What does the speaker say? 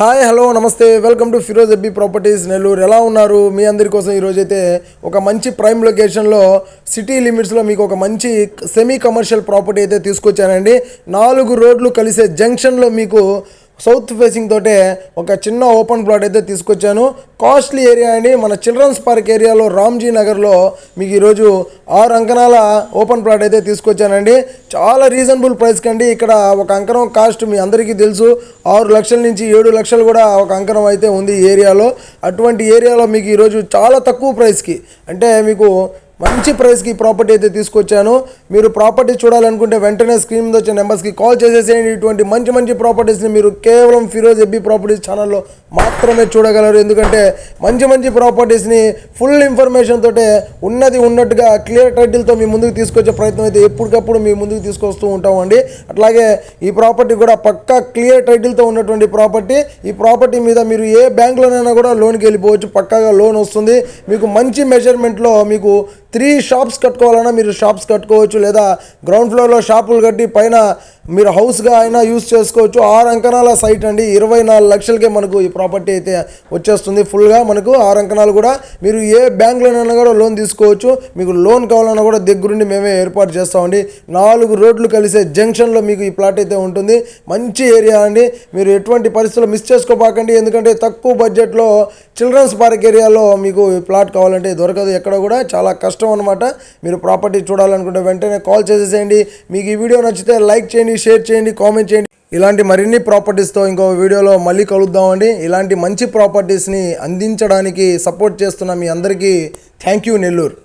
Hi hello నమస్తే. Welcome to Firoz ఎబ్బీ properties Nellore. ఎలా ఉన్నారు? మీ అందరి కోసం ఈరోజు అయితే ఒక మంచి ప్రైమ్ లొకేషన్లో సిటీ లిమిట్స్లో మీకు ఒక మంచి సెమీ కమర్షియల్ ప్రాపర్టీ అయితే తీసుకొచ్చానండి. నాలుగు రోడ్లు కలిసే జంక్షన్లో మీకు సౌత్ ఫేసింగ్ తోటే ఒక చిన్న ఓపెన్ ప్లాట్ అయితే తీసుకొచ్చాను. కాస్ట్లీ ఏరియా అండి. మన చిల్డ్రన్స్ పార్క్ ఏరియాలో రామ్జీ నగర్లో మీకు ఈరోజు ఆరు అంకణాల ఓపెన్ ప్లాట్ అయితే తీసుకొచ్చానండి. చాలా రీజనబుల్ ప్రైస్కి అండి ఇక్కడ ఒక అంకణం కాస్ట్ మీ అందరికీ తెలుసు. ఆరు లక్షల నుంచి ఏడు లక్షలు కూడా ఒక అంకణం అయితే ఉంది ఈ ఏరియాలో. అటువంటి ఏరియాలో మీకు ఈరోజు చాలా తక్కువ ప్రైస్కి అంటే మీకు మంచి ప్రైస్కి ప్రాపర్టీ అయితే తీసుకొచ్చాను. మీరు ప్రాపర్టీ చూడాలనుకుంటే వెంటనే స్క్రీన్ మీద వచ్చే నెంబర్స్కి కాల్ చేసేసేయండి. ఇటువంటి మంచి మంచి ప్రాపర్టీస్ని మీరు కేవలం ఫిరోజ్ ఎబ్బీ ప్రాపర్టీస్ ఛానల్లో మాత్రమే చూడగలరు. ఎందుకంటే మంచి మంచి ప్రాపర్టీస్ని ఫుల్ ఇన్ఫర్మేషన్ తోటే ఉన్నది ఉన్నట్టుగా క్లియర్ టైటిల్తో మీ ముందుకు తీసుకొచ్చే ప్రయత్నం అయితే ఎప్పటికప్పుడు మీ ముందుకు తీసుకొస్తూ ఉంటామండి. అట్లాగే ఈ ప్రాపర్టీ కూడా పక్కా క్లియర్ టైటిల్తో ఉన్నటువంటి ప్రాపర్టీ. ఈ ప్రాపర్టీ మీద మీరు ఏ బ్యాంక్లోనైనా కూడా లోన్కి వెళ్ళిపోవచ్చు. పక్కాగా లోన్ వస్తుంది. మీకు మంచి మెజర్మెంట్లో మీకు త్రీ షాప్స్ కట్టుకోవాలన్నా మీరు షాప్స్ కట్టుకోవచ్చు లేదా గ్రౌండ్ ఫ్లోర్లో షాపులు కట్టి పైన మీరు హౌస్గా అయినా యూస్ చేసుకోవచ్చు. ఆరు అంకణాల సైట్ అండి. ఇరవై నాలుగు లక్షలకే మనకు ఈ ప్రాపర్టీ అయితే వచ్చేస్తుంది. ఫుల్గా మనకు ఆరు అంకణాలు కూడా మీరు ఏ బ్యాంక్లోనైనా కూడా లోన్ తీసుకోవచ్చు. మీకు లోన్ కావాలన్నా కూడా దగ్గరుండి మేమే ఏర్పాటు చేస్తామండి. నాలుగు రోడ్లు కలిసే జంక్షన్లో మీకు ఈ ప్లాట్ అయితే ఉంటుంది. మంచి ఏరియా అండి. మీరు ఎటువంటి పరిస్థితుల్లో మిస్ చేసుకోబాకండి. ఎందుకంటే తక్కువ బడ్జెట్లో చిల్డ్రన్స్ పార్క్ ఏరియాలో మీకు ఈ ప్లాట్ కావాలంటే దొరకదు. ఎక్కడ కూడా చాలా కష్టం కష్టం అనమాట మీరు ప్రాపర్టీ చూడాలనుకుంటే వెంటనే కాల్ చేసేసేయండి. మీకు ఈ వీడియో నచ్చితే లైక్ చేయండి షేర్ చేయండి కామెంట్ చేయండి. ఇలాంటి మరిన్ని ప్రాపర్టీస్తో ఇంకో వీడియోలో మళ్ళీ కలుద్దామండి. ఇలాంటి మంచి ప్రాపర్టీస్ని అందించడానికి సపోర్ట్ చేస్తున్న మీ అందరికీ థ్యాంక్ యూ నెల్లూరు.